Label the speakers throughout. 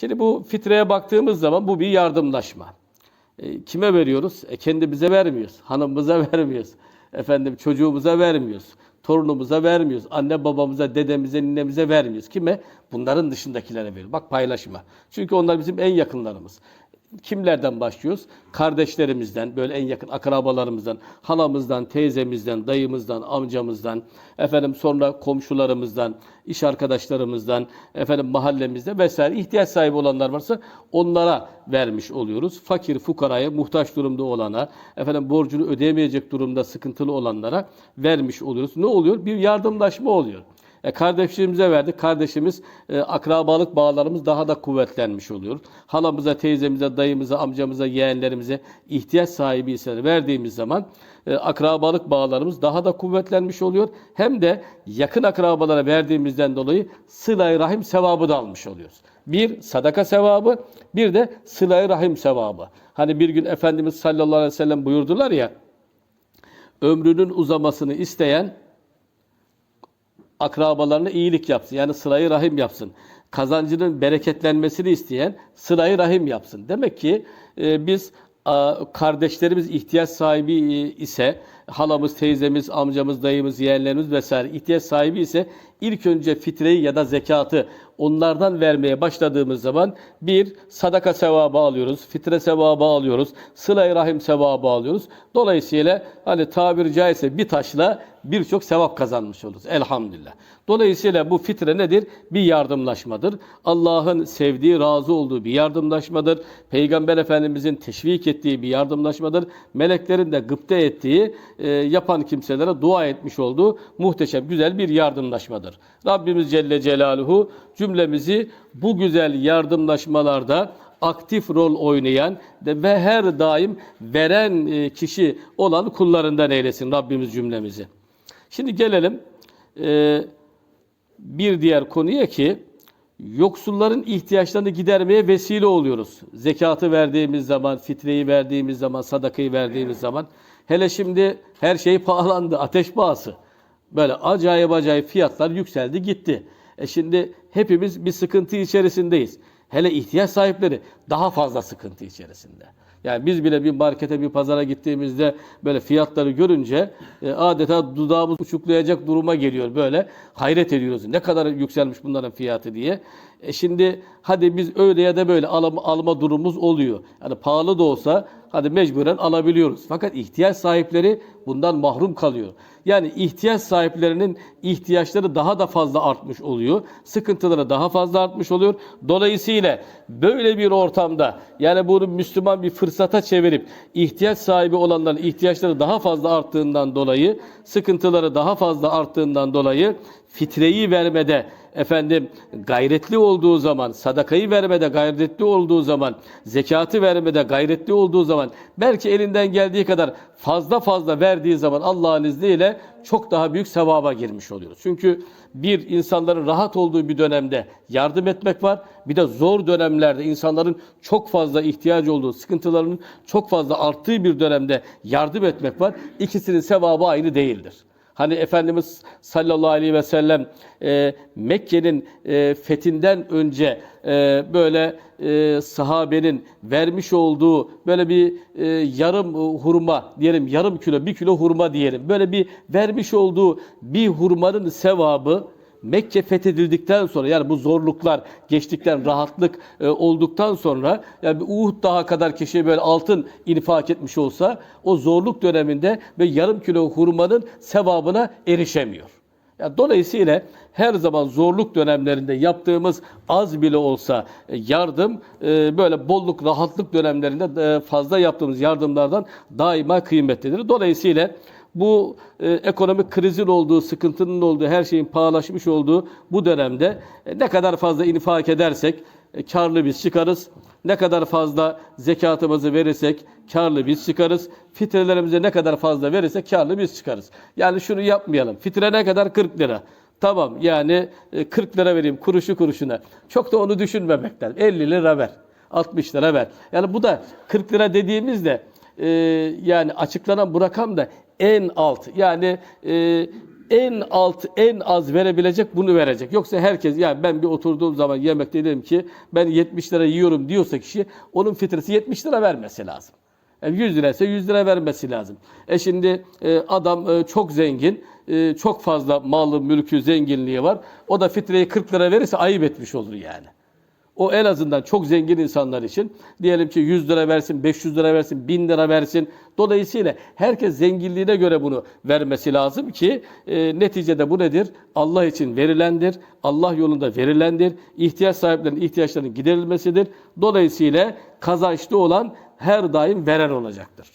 Speaker 1: Şimdi bu fitreye baktığımız zaman bu bir yardımlaşma. E, kime veriyoruz? E, kendimize vermiyoruz. Hanımımıza vermiyoruz. Efendim çocuğumuza vermiyoruz. Torunumuza vermiyoruz. Anne babamıza, dedemize, ninemize vermiyoruz. Kime? Bunların dışındakilere veriyoruz. Bak paylaşma. Çünkü onlar bizim en yakınlarımız. Kimlerden başlıyoruz? Kardeşlerimizden, böyle en yakın akrabalarımızdan, halamızdan, teyzemizden, dayımızdan, amcamızdan, efendim sonra komşularımızdan, iş arkadaşlarımızdan, efendim mahallemizde vesaire ihtiyaç sahibi olanlar varsa onlara vermiş oluyoruz. Fakir, fukaraya, muhtaç durumda olana, efendim borcunu ödeyemeyecek durumda sıkıntılı olanlara vermiş oluyoruz. Ne oluyor? Bir yardımlaşma oluyor. E, kardeşimize verdik. Kardeşimiz, e, akrabalık bağlarımız daha da kuvvetlenmiş oluyor. Halamıza, teyzemize, dayımıza, amcamıza, yeğenlerimize ihtiyaç sahibi ise verdiğimiz zaman e, akrabalık bağlarımız daha da kuvvetlenmiş oluyor. Hem de yakın akrabalara verdiğimizden dolayı sıla-i rahim sevabı da almış oluyoruz. Bir sadaka sevabı, bir de sıla-i rahim sevabı. Hani bir gün Efendimiz sallallahu aleyhi ve sellem buyurdular ya, ömrünün uzamasını isteyen akrabalarına iyilik yapsın. Yani sırayı rahim yapsın. Kazancının bereketlenmesini isteyen sırayı rahim yapsın. Demek ki e, biz kardeşlerimiz ihtiyaç sahibi e, ise halamız, teyzemiz, amcamız, dayımız, yeğenlerimiz vesaire ihtiyaç sahibi ise ilk önce fitreyi ya da zekatı onlardan vermeye başladığımız zaman bir sadaka sevabı alıyoruz, fitre sevabı alıyoruz, sıla-i rahim sevabı alıyoruz. Dolayısıyla hani tabiri caizse bir taşla birçok sevap kazanmış oluruz. Elhamdülillah. Dolayısıyla bu fitre nedir? Bir yardımlaşmadır. Allah'ın sevdiği, razı olduğu bir yardımlaşmadır. Peygamber Efendimizin teşvik ettiği bir yardımlaşmadır. Meleklerin de gıpte ettiği, e, yapan kimselere dua etmiş olduğu muhteşem, güzel bir yardımlaşmadır. Rabbimiz Celle Celaluhu cümlemizi bu güzel yardımlaşmalarda aktif rol oynayan ve her daim veren e, kişi olan kullarından eylesin Rabbimiz cümlemizi. Şimdi gelelim e, bir diğer konuya ki yoksulların ihtiyaçlarını gidermeye vesile oluyoruz. Zekatı verdiğimiz zaman, fitreyi verdiğimiz zaman, sadakayı verdiğimiz zaman. Hele şimdi her şey pahalandı, ateş pahası. Böyle acayip acayip fiyatlar yükseldi gitti. E şimdi hepimiz bir sıkıntı içerisindeyiz. Hele ihtiyaç sahipleri daha fazla sıkıntı içerisinde. Yani biz bile bir markete bir pazara gittiğimizde böyle fiyatları görünce e, adeta dudağımız uçuklayacak duruma geliyor böyle. Hayret ediyoruz. Ne kadar yükselmiş bunların fiyatı diye. E şimdi hadi biz öyle ya da böyle alma, alma durumumuz oluyor. Yani pahalı da olsa hadi mecburen alabiliyoruz. Fakat ihtiyaç sahipleri bundan mahrum kalıyor. Yani ihtiyaç sahiplerinin ihtiyaçları daha da fazla artmış oluyor. Sıkıntıları daha fazla artmış oluyor. Dolayısıyla böyle bir ortamda yani bunu Müslüman bir fırsata çevirip ihtiyaç sahibi olanların ihtiyaçları daha fazla arttığından dolayı, sıkıntıları daha fazla arttığından dolayı fitreyi vermede efendim gayretli olduğu zaman, sadakayı vermede gayretli olduğu zaman, zekatı vermede gayretli olduğu zaman, belki elinden geldiği kadar fazla fazla verdiği zaman Allah'ın izniyle çok daha büyük sevaba girmiş oluyoruz. Çünkü bir insanların rahat olduğu bir dönemde yardım etmek var. Bir de zor dönemlerde insanların çok fazla ihtiyacı olduğu, sıkıntılarının çok fazla arttığı bir dönemde yardım etmek var. İkisinin sevabı aynı değildir. Hani Efendimiz sallallahu aleyhi ve sellem e, Mekke'nin e, fethinden önce e, böyle e, sahabenin vermiş olduğu böyle bir e, yarım hurma diyelim yarım kilo bir kilo hurma diyelim. Böyle bir vermiş olduğu bir hurmanın sevabı Mekke fethedildikten sonra yani bu zorluklar geçtikten rahatlık e, olduktan sonra yani bir Uhud daha kadar kişiye böyle altın infak etmiş olsa o zorluk döneminde ve yarım kilo hurmanın sevabına erişemiyor. Yani dolayısıyla her zaman zorluk dönemlerinde yaptığımız az bile olsa e, yardım e, böyle bolluk rahatlık dönemlerinde e, fazla yaptığımız yardımlardan daima kıymetlidir. Dolayısıyla bu e, ekonomik krizin olduğu, sıkıntının olduğu, her şeyin pahalaşmış olduğu bu dönemde e, ne kadar fazla infak edersek e, karlı biz çıkarız. Ne kadar fazla zekatımızı verirsek karlı biz çıkarız. Fitrelerimize ne kadar fazla verirsek karlı biz çıkarız. Yani şunu yapmayalım. Fitre ne kadar? 40 lira. Tamam yani e, 40 lira vereyim kuruşu kuruşuna. Çok da onu düşünmemek lazım. 50 lira ver. 60 lira ver. Yani bu da 40 lira dediğimizde e, yani açıklanan bu rakam da en alt yani e, en alt, en az verebilecek bunu verecek. Yoksa herkes yani ben bir oturduğum zaman yemekte dedim ki ben 70 lira yiyorum diyorsa kişi onun fitresi 70 lira vermesi lazım. Yani 100 liraysa 100 lira vermesi lazım. E şimdi e, adam e, çok zengin, e, çok fazla malı, mülkü, zenginliği var. O da fitreyi 40 lira verirse ayıp etmiş olur yani. O en azından çok zengin insanlar için diyelim ki 100 lira versin, 500 lira versin, 1000 lira versin. Dolayısıyla herkes zenginliğine göre bunu vermesi lazım ki e, neticede bu nedir? Allah için verilendir, Allah yolunda verilendir, ihtiyaç sahiplerinin ihtiyaçlarının giderilmesidir. Dolayısıyla kazançlı olan her daim veren olacaktır.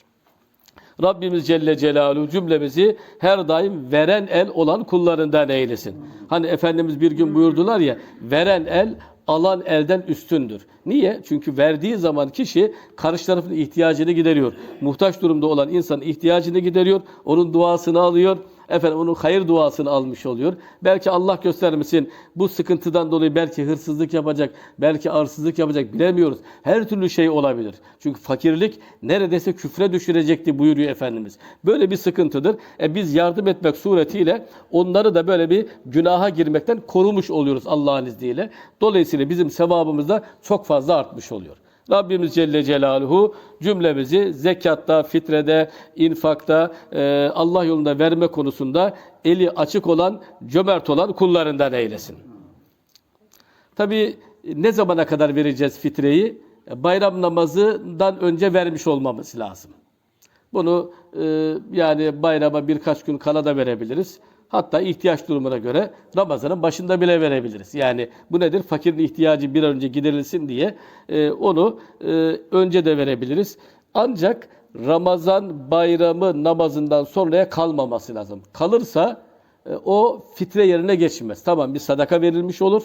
Speaker 1: Rabbimiz Celle Celaluhu cümlemizi her daim veren el olan kullarından eylesin. Hani Efendimiz bir gün buyurdular ya, veren el alan elden üstündür. Niye? Çünkü verdiği zaman kişi karşı tarafın ihtiyacını gideriyor. Muhtaç durumda olan insanın ihtiyacını gideriyor, onun duasını alıyor, efendim onun hayır duasını almış oluyor. Belki Allah göstermesin bu sıkıntıdan dolayı belki hırsızlık yapacak, belki arsızlık yapacak bilemiyoruz. Her türlü şey olabilir. Çünkü fakirlik neredeyse küfre düşürecekti buyuruyor Efendimiz. Böyle bir sıkıntıdır. E biz yardım etmek suretiyle onları da böyle bir günaha girmekten korumuş oluyoruz Allah'ın izniyle. Dolayısıyla bizim sevabımız da çok fazla artmış oluyor. Rabbimiz Celle Celaluhu cümlemizi zekatta, fitrede, infakta, e, Allah yolunda verme konusunda eli açık olan, cömert olan kullarından eylesin. Tabi ne zamana kadar vereceğiz fitreyi? Bayram namazından önce vermiş olmamız lazım. Bunu e, yani bayrama birkaç gün kala da verebiliriz. Hatta ihtiyaç durumuna göre Ramazan'ın başında bile verebiliriz. Yani bu nedir? Fakirin ihtiyacı bir an önce giderilsin diye e, onu e, önce de verebiliriz. Ancak Ramazan bayramı namazından sonraya kalmaması lazım. Kalırsa e, o fitre yerine geçmez. Tamam bir sadaka verilmiş olur.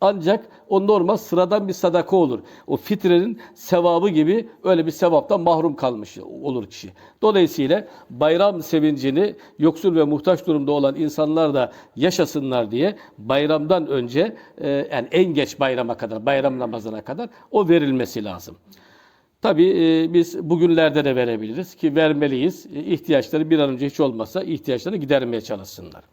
Speaker 1: Ancak o normal sıradan bir sadaka olur. O fitrenin sevabı gibi öyle bir sevaptan mahrum kalmış olur kişi. Dolayısıyla bayram sevincini yoksul ve muhtaç durumda olan insanlar da yaşasınlar diye bayramdan önce e, yani en geç bayrama kadar, bayram namazına kadar o verilmesi lazım. Tabii e, biz bugünlerde de verebiliriz ki vermeliyiz. E, ihtiyaçları bir an önce hiç olmazsa ihtiyaçları gidermeye çalışsınlar.